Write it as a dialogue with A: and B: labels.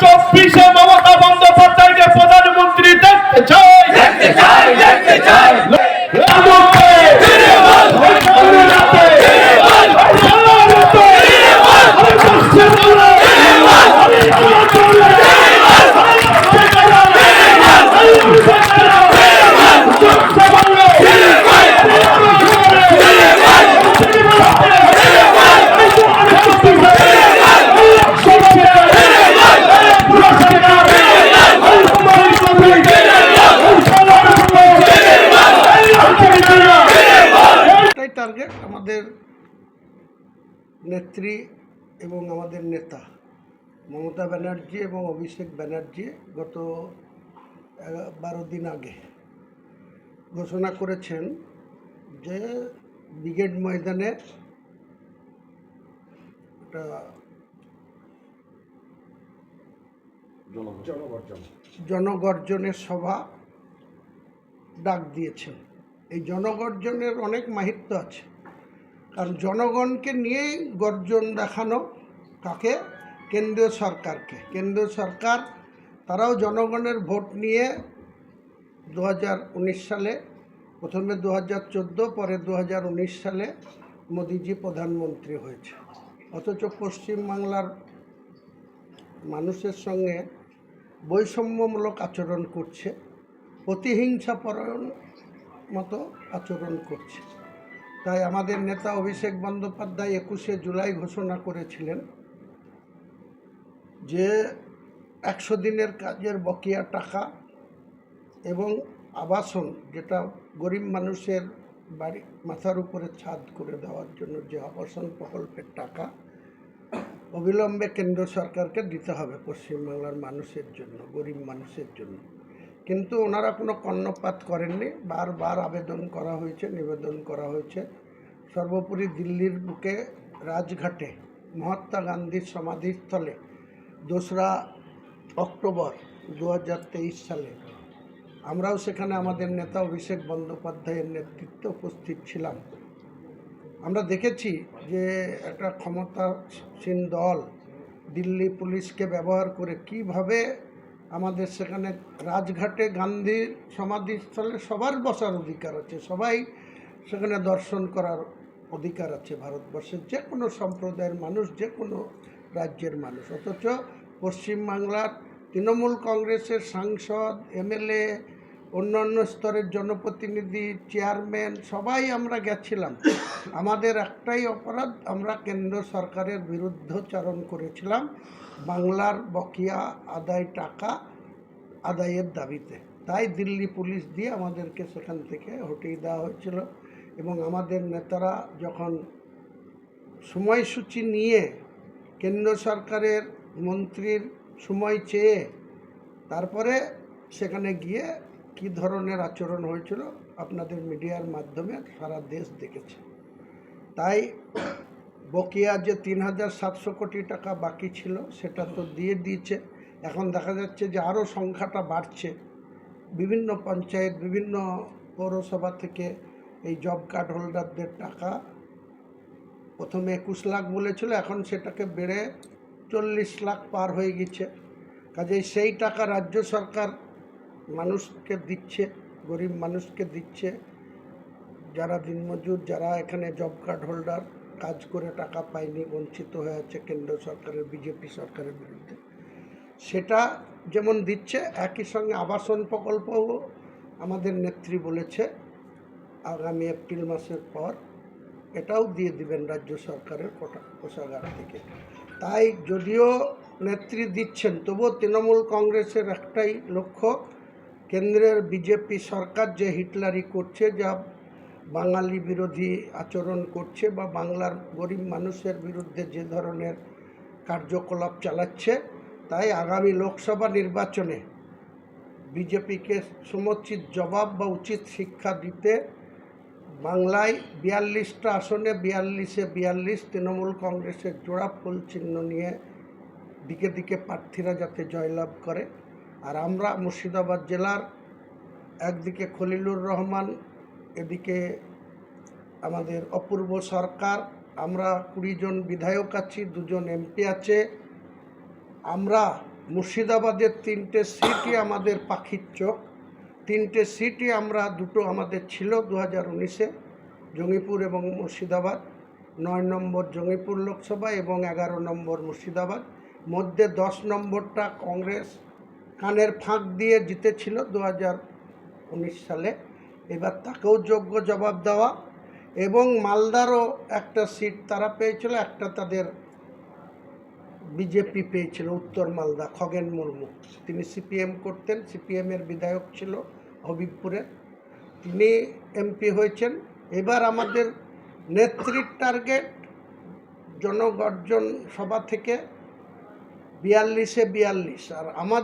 A: চব্বিশে
B: নেত্রী এবং আমাদের নেতা মমতা ব্যানার্জি এবং অভিষেক ব্যানার্জি গত বারো দিন আগে ঘোষণা করেছেন যে ব্রিগেড ময়দানে একটা জনগর্জনের সভা ডাক দিয়েছেন। এই জনগর্জনের অনেক মাহিত্য আছে। কারণ জনগণকে নিয়েই গর্জন দেখানো কাকে কেন্দ্রীয় সরকারকে। কেন্দ্রীয় সরকার, তারাও জনগণের ভোট নিয়ে দু হাজার উনিশ সালে, প্রথমে দু হাজার চোদ্দ, পরে দু হাজার উনিশ সালে মোদিজি প্রধানমন্ত্রী হয়েছে। অথচ পশ্চিমবাংলার মানুষের সঙ্গে বৈষম্যমূলক আচরণ করছে প্রতিহিংসা পরায়ণ মতো আচরণ করছে। তাই আমাদের নেতা অভিষেক বন্দ্যোপাধ্যায় একুশে জুলাই ঘোষণা করেছিলেন যে একশো দিনের কাজের বকেয়া টাকা এবং আবাসন যেটা গরিব মানুষের বাড়ি মাথার উপরে ছাদ করে দেওয়ার জন্য যে আবাসন প্রকল্পের টাকা, অবিলম্বে কেন্দ্র সরকারকে দিতে হবে পশ্চিমবাংলার মানুষের জন্য, গরিব মানুষের জন্য। কিন্তু ওনারা কোনো কর্ণপাত করেননি। বারবার আবেদন করা হয়েছে, নিবেদন করা হয়েছে। সর্বোপরি দিল্লির বুকে রাজঘাটে মহাত্মা গান্ধীর সমাধিস্থলে দোসরা অক্টোবর দু হাজার তেইশ সালে আমরাও সেখানে আমাদের নেতা অভিষেক বন্দ্যোপাধ্যায়ের নেতৃত্বে উপস্থিত ছিলাম। আমরা দেখেছি যে একটা ক্ষমতাসীন দল দিল্লি পুলিশকে ব্যবহার করে কীভাবে আমাদের সেখানে রাজঘাটে গান্ধীর সমাধিস্থলে সবার বসার অধিকার আছে, সবাই সেখানে দর্শন করার অধিকার আছে ভারতবর্ষের, যে কোনো সম্প্রদায়ের মানুষ, যে কোনো রাজ্যের মানুষ। অথচ পশ্চিমবাংলার তৃণমূল কংগ্রেসের সাংসদ, এমএলএ অন্যান্য স্তরের জনপ্রতিনিধি, চেয়ারম্যান, সবাই আমরা গেছিলাম। আমাদের একটাই অপরাধ, আমরা কেন্দ্র সরকারের বিরুদ্ধচারণ করেছিলাম বাংলার বকেয়া আদায় টাকা আদায়ের দাবিতে। তাই দিল্লি পুলিশ দিয়ে আমাদেরকে সেখান থেকে হটিয়ে দেওয়া হয়েছিল এবং আমাদের নেতারা যখন সময়সূচি নিয়ে কেন্দ্র সরকারের মন্ত্রীর সময় চেয়ে তারপরে সেখানে গিয়ে কি ধরনের আচরণ হয়েছিল আপনাদের মিডিয়ার মাধ্যমে সারা দেশ দেখেছে। তাই বকেয়া যে তিন হাজার সাতশো কোটি টাকা বাকি ছিল, সেটা তো দিয়ে দিয়েছে। এখন দেখা যাচ্ছে যে আরও সংখ্যাটা বাড়ছে। বিভিন্ন পঞ্চায়েত, বিভিন্ন পৌরসভা থেকে এই জব কার্ড হোল্ডারদের টাকা প্রথমে একুশ লাখ বলেছিল, এখন সেটাকে বেড়ে চল্লিশ লাখ পার হয়ে গেছে। কাজেই সেই টাকা রাজ্য সরকার মানুষকে দিচ্ছে, গরিব মানুষকে দিচ্ছে। যারা দিনমজুর, যারা এখানে জব কার্ড হোল্ডার কাজ করে টাকা পায়নি, বঞ্চিত হয়ে আছে কেন্দ্র সরকারের, বিজেপি সরকারের বিরুদ্ধে। সেটা যেমন দিচ্ছে, একই সঙ্গে আবাসন প্রকল্পও আমাদের নেত্রী বলেছে, আগামী এপ্রিল মাসের পর এটাও দিয়ে দিবেন রাজ্য সরকারের কোষাগার থেকে। তাই যদিও নেত্রী দিচ্ছেন, তবুও তৃণমূল কংগ্রেসের একটাই লক্ষ্য কেন্দ্রের বিজেপি সরকার যে হিটলারি করছে, যা বাঙালি বিরোধী আচরণ করছে বা বাংলার গরিব মানুষের বিরুদ্ধে যে ধরনের কার্যকলাপ চালাচ্ছে, তাই আগামী লোকসভা নির্বাচনে বিজেপিকে সমুচিত জবাব বা উচিত শিক্ষা দিতে বাংলায় বিয়াল্লিশটা আসনে, বিয়াল্লিশে বিয়াল্লিশ, তৃণমূল কংগ্রেসের জোড়া ফুল চিহ্ন নিয়ে দিকে দিকে প্রার্থীরা যাতে জয়লাভ করে। আর আমরা মুর্শিদাবাদ জেলার একদিকে খলিলুর রহমান, এদিকে আমাদের অপূর্ব সরকার, আমরা কুড়ি জন বিধায়ক আছি, দুজন এমপি আছে। আমরা মুর্শিদাবাদের তিনটে সিটই আমাদের পাখির চোখ। তিনটে সিটই আমরা, দুটো আমাদের ছিল দু হাজার উনিশে, জঙ্গিপুর এবং মুর্শিদাবাদ। নয় নম্বর জঙ্গিপুর লোকসভা এবং এগারো নম্বর মুর্শিদাবাদ। মধ্যে দশ নম্বরটা কংগ্রেস কানের ফাঁক দিয়ে জিতেছিল দু হাজার উনিশ সালে। এবার তাকেও যোগ্য জবাব দেওয়া এবং মালদারও একটা সিট তারা পেয়েছিল, একটা তাদের বিজেপি পেয়েছিল, উত্তর মালদা, খগেন মুর্মু। তিনি সিপিএম করতেন সিপিএমের বিধায়ক ছিল হবিবপুরে তিনি এমপি হয়েছেন। এবার আমাদের নেত্রীর টার্গেট জনগর্জন সভা থেকে বিয়াল্লিশে বিয়াল্লিশ। আর আমাদের